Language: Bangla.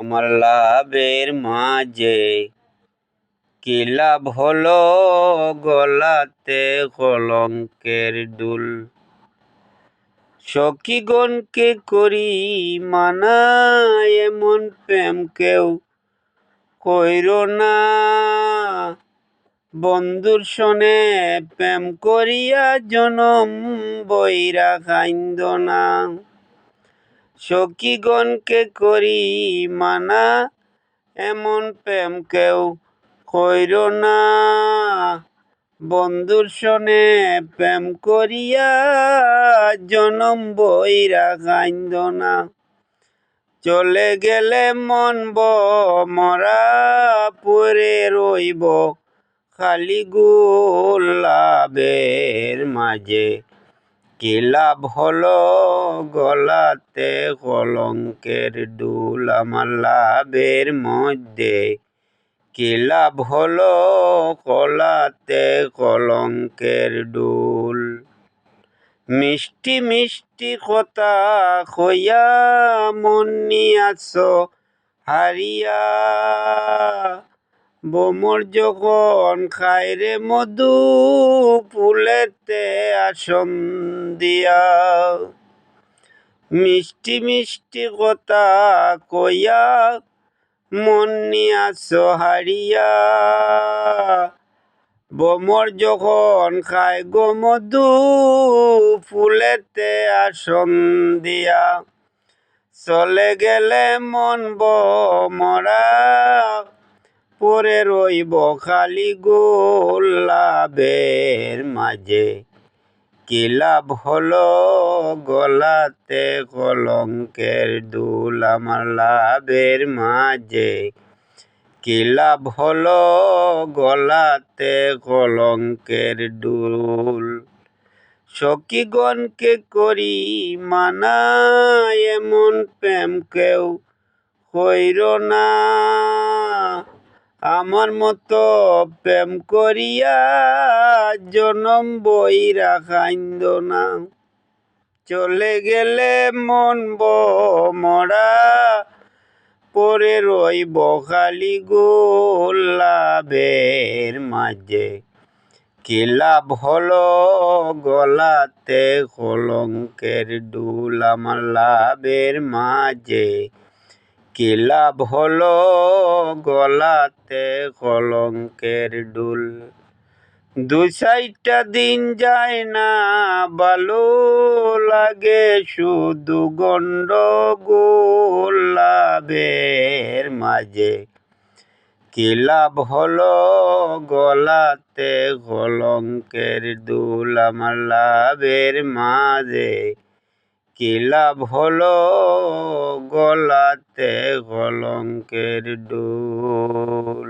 আমার লাভের মাঝে কি লাভ হলো? গলাতে কলঙ্কের দুল। সখীগণকে করি মানা এমন প্রেম কেউ কইর না। বন্ধুর শোনে প্রেম করিয়া জনম বৈরা খাইন্দ না। সখীগণকে করি মানা, এমন প্রেম কেউ কইর না। বন্ধুর শোনে প্রেম করিয়া জনম বইরা কান্দ না। চলে গেলে মন মরা, পরে রইব খালি গোলাবের মাঝে। কি লাভ হলো? গলাতে কলঙ্কের দুল আমার লাভের মধ্যে। কি লাভ হলো? কলাতে কলঙ্কের ডুল মিষ্টি মিষ্টি কথা খইয়া মন নিয়াছ হারিয়া। বোমর যখন খায়রে মধু ফুলেতে আসন দিয়া, মিষ্টি মিষ্টি কথা কইয়া মন নিয়াছ হারিয়া বোমর যখন খায় গো মধু ফুলেতে আসন দিয়া, চলে গেলে মন বমরা পরে রইব খালি গোলাবের মাঝে। কি লাভ হলো গলাতে কলঙ্কের দুল আমার লাভের মাঝে? কি লাভ হলো গলাতে কলঙ্কের দুল? সখীগণকে করি মানা এমন প্রেম কেউ হইর না। আমার মতো প্রেম করিয়া জনম বইরা খাইন্দ না চলে গেলে মন ব মরা পরে রইব খালি গোলাভের মাঝে। কি লাভ হলো গলাতে কলঙ্কের ডুল আমার লাভের মাঝে? কি লাভ হলো গলাতে কলঙ্কের ডুল? দু চারটা দিন যায় না ভালো লাগে শুধু গণ্ড গোলাভের মাঝে। কি লাভ হলো গলাতে কলঙ্কের দুল আমার লাভের মাঝে? কি লাভ হলো? গলাতে কলঙ্কের ডুল।